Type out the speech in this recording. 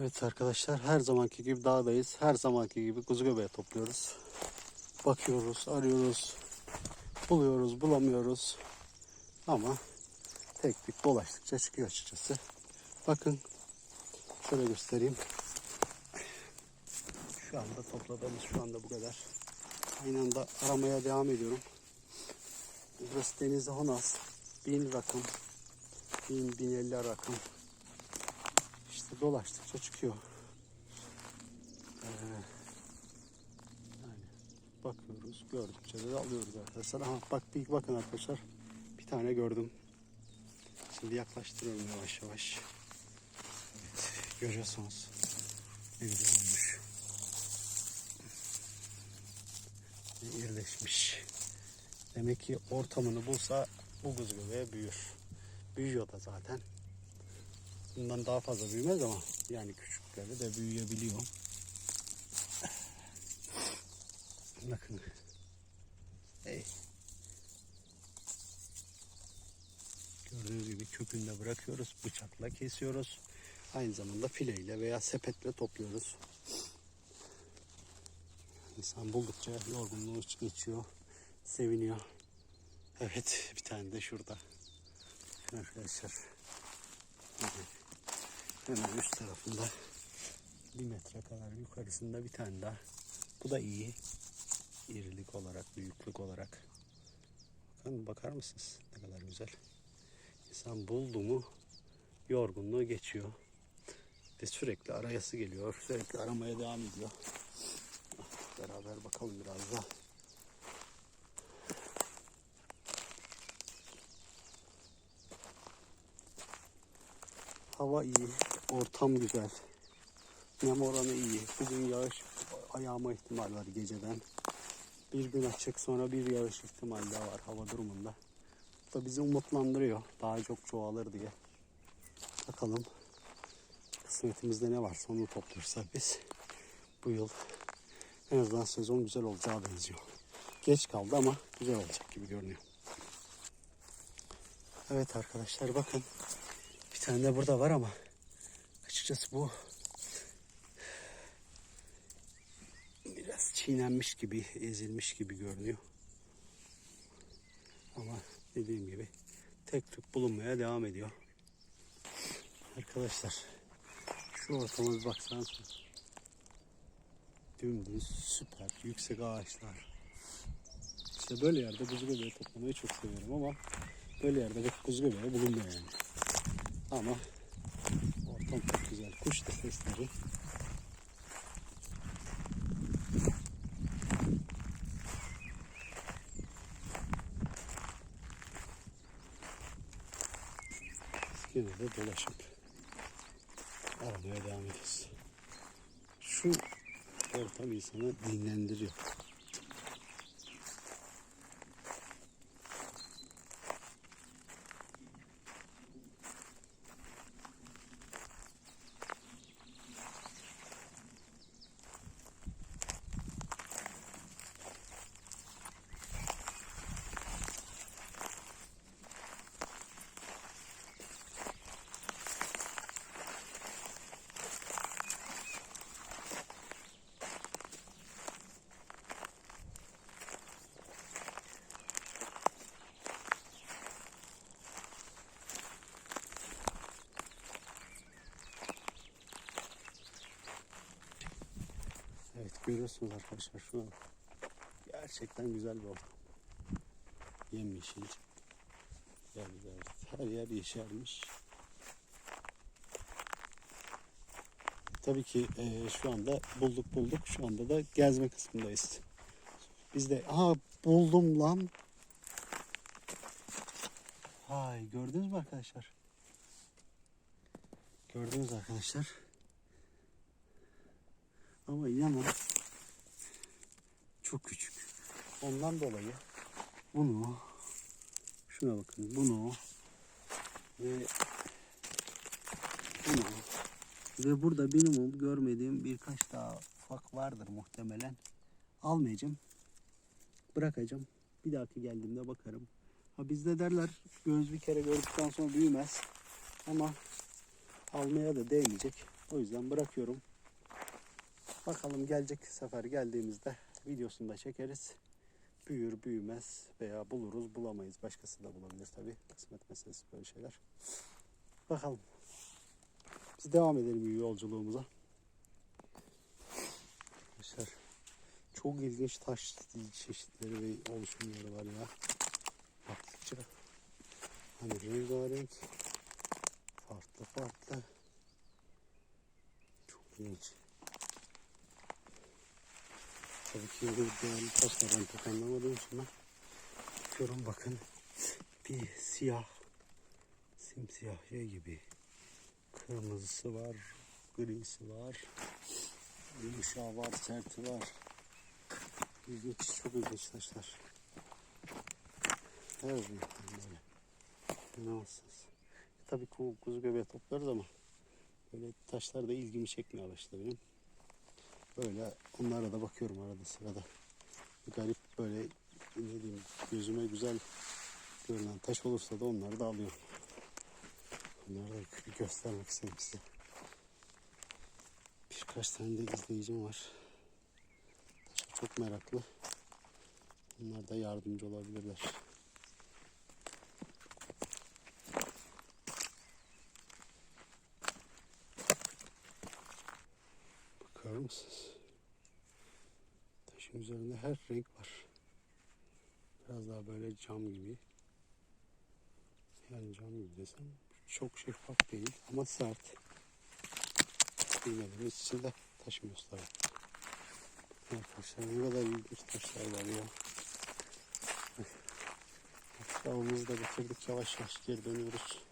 Evet arkadaşlar her zamanki gibi dağdayız. Her zamanki gibi kuzu göbeği topluyoruz. Bakıyoruz, arıyoruz, buluyoruz, bulamıyoruz. Ama tek tek dolaştıkça çıkıyor açıkçası. Bakın şöyle göstereyim. Şu anda topladığımız şu anda bu kadar. Aynı anda aramaya devam ediyorum. Burası Denizli Honaz. 1000 rakım. 1000, 1050 rakım. İşte dolaştıkça çıkıyor. Ee, yani bakıyoruz, gördükçe de alıyoruz arkadaşlar. Aha, bak bir bakın arkadaşlar. Bir tane gördüm. Şimdi yaklaştırıyorum yavaş yavaş. Evet, görüyorsunuz. Ne güzel olmuş. Ne irileşmiş. Demek ki ortamını bulsa bu buz göbeği büyür. Büyüyor da zaten. Bundan daha fazla büyümez ama yani küçükleri de büyüyebiliyor. Bakın. Hey. Gördüğünüz gibi kökünde bırakıyoruz. Bıçakla kesiyoruz. Aynı zamanda fileyle veya sepetle topluyoruz. İnsan buldukça yorgunluğu geçiyor. Seviniyor. Evet bir tane de şurada. Arkadaşlar. Hemen üst tarafında bir metre kadar yukarısında bir tane daha. Bu da iyi. İrilik olarak, büyüklük olarak. Bakın bakar mısınız? Ne kadar güzel. İnsan buldu mu yorgunluğu geçiyor. Ve sürekli arayası geliyor. Sürekli aramaya devam ediyor. Beraber bakalım biraz da. Hava iyi, ortam güzel. Nem oranı iyi. Bugün yağış ayağma ihtimal var geceden. Bir gün açık sonra bir yağış ihtimali daha var hava durumunda. Bu da bizi umutlandırıyor. Daha çok çoğalır diye. Bakalım kısmetimizde ne varsa onu toplarsak biz bu yıl en azından sezon güzel olacağı benziyor. Geç kaldı ama güzel olacak gibi görünüyor. Evet arkadaşlar bakın bir tane de burada var ama açıkçası bu biraz çiğnenmiş gibi, ezilmiş gibi görünüyor. Ama dediğim gibi tek tük bulunmaya devam ediyor. Arkadaşlar şu ortama bir baksanız. Dümdüz süper yüksek ağaçlar. İşte böyle yerde kuzu göbeği toplamayı çok seviyorum ama böyle yerde kuzu göbeği bulunmuyor yani. Ama ortam çok güzel. Kuş da sesleri. Yine de dolaşıp aramaya devam ediyoruz. Şu ortam insanı dinlendiriyor. Evet görüyorsunuz arkadaşlar şu an gerçekten güzel bir ortam. Yemyeşil. Yerler, her yer yeşermiş. Tabii ki e, şu anda bulduk bulduk. Şu anda da gezme kısmındayız. Biz de aha buldum lan. Hay gördünüz mü arkadaşlar? Gördünüz arkadaşlar. Ama inanın çok küçük. Ondan dolayı bunu şuna bakın bunu ve bunu ve burada minimum görmediğim birkaç daha ufak vardır muhtemelen. Almayacağım. Bırakacağım. Bir dahaki geldiğimde bakarım. Ha bizde derler göz bir kere gördükten sonra büyümez. Ama almaya da değmeyecek. O yüzden bırakıyorum. Bakalım gelecek sefer geldiğimizde videosunu da çekeriz. Büyür büyümez veya buluruz bulamayız. Başkası da bulabilir tabi. Kısmet meselesi böyle şeyler. Bakalım. Biz devam edelim yolculuğumuza. Arkadaşlar çok ilginç taş çeşitleri ve oluşumları var ya. Baktıkça hani rengarenk farklı farklı çok ilginç. Tabii ki bu değerli taşlar ben pek için ben bakıyorum bakın bir siyah simsiyah şey gibi kırmızısı var grisi var yumuşağı var serti var. İlginç çok ilginç taşlar. Her renkten böyle. İnanılmaz tabii ku- kuzu göbeği toplarız ama böyle taşlar da ilgimi çekmeye başladı benim böyle onlara da bakıyorum arada sırada. Garip böyle ne diyeyim gözüme güzel görünen taş olursa da onları da alıyorum. Onları da göstermek istedim size. Birkaç tane de izleyicim var. Taşa çok meraklı. Onlar da yardımcı olabilirler bakar mısınız taşın üzerinde her renk var. Biraz daha böyle cam gibi. Yani cam gibi desem çok şeffaf değil ama sert. Bilmediğimiz için de taşımıyoruz tabii. Arkadaşlar ne kadar ilginç taşlar var ya. Avımızı da bitirdik. Yavaş yavaş geri dönüyoruz.